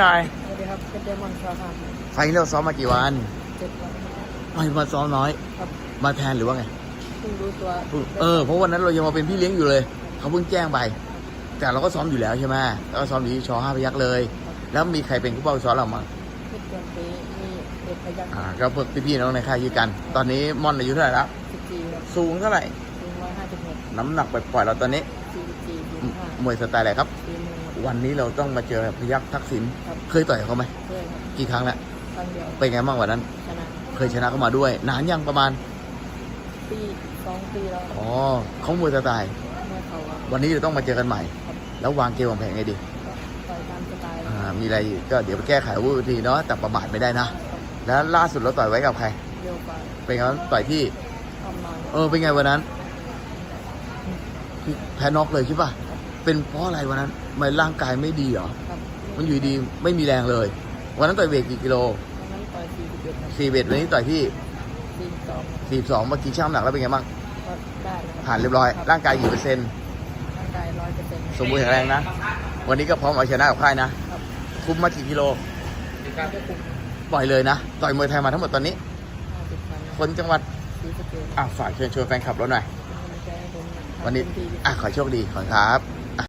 หน่อยสวัสดีครับเป็นเดมอนชอห้าไฟล์นี้เราซ้อมมากี่วันเจ็ดวันไม่มาซ้อมน้อย ครับ มาแทนหรือว่าไง เพิ่งรู้ตัวเออ เพราะวันนั้นเรายังมาเป็นพี่เลี้ยงอยู่เลย เขาเพิ่งแจ้งไป แต่เราก็ซ้อมอยู่แล้วใช่ไหมแล้วก็ซ้อมอยู่ที่ชอห้าพยักเลย แล้วมีใครเป็นผู้เป้าซ้อมเรามั้งเพชรเตียงปีมีเด็กพยักอ่าก็พวกพี่ๆน้องในค่ายยือกัน ตอนนี้ม่อนอายุเท่าไหร่แล้ว สิบสี่ครับสูงเท่าไหร่สูงร้อยห้าสิบหกน้ำหนักปล่อยๆเราตอนนี้ สี่สิบสี่สี่สิบห้ามวยสไตล์อะไรครับสี่หนึ่งครับ วันนี้เราต้องมาเจอพยักทักษิณครับ เคยต่อยกับเขาไหมเพื่อนครับกี่ครั้งแล้วครั้งเดียวเป็นไงบ้างวันนั้น ชนะเคยชนะเขามาด้วย นานยังประมาณปีสองปีแล้วอ๋อเขามวยสไตล์เมื่อเขาครับวันนี้จะต้องมาเจอกันใหม่แล้ววางเกมวางแผนไงดีก็ต่อยตามสไตล์อ่ามีอะไรก็เดี๋ยวไปแก้ไขอาวุธทีเนาะแต่ประมาทไม่ได้นะแล้วล่าสุดเราต่อยไว้กับใคร เร็วกว่าเป็นไงบ้างต่อยที่ทำนอนเออเป็นไงวันนั้น แพ้น็อกเลยใช่ป่ะ เป็นเพราะอะไรวันนั้นทำไมร่างกายไม่ดีเหรอ ครับมันอยู่ดีไม่มีแรงเลย วันนั้นต่อยเวทกี่กิโลวันนั้นต่อยสี่สิบเอ็ดครับสี่เวทวันนี้ต่อยที่สี่สิบสองสี่สองเมื่อกี้ช่างน้ำหนักแล้วเป็นไงบ้าง ก็ได้นะครับผ่านเรียบร้อย ร่างกายกี่เปอร์เซ็นต์ ร่างกายร้อยเปอร์เซ็นต์สมบูรณ์แข็งแรงนะ วันนี้ก็พร้อมเอาชนะกับค่ายนะ ครับคุมมากี่กิโล การจะคุมปล่อยเลยนะ ต่อยมวยไทยมาทั้งหมดตอนนี้ ห้าสิบครั้งคนจังหวัดสี่สิบเอ็ดอะฝากเชิญชวนแฟนคลับเราหน่อยเป็นกำลังใจให้ผมะวันนี้เต็มที่ อะขอโชคดี ขอบคุณครับ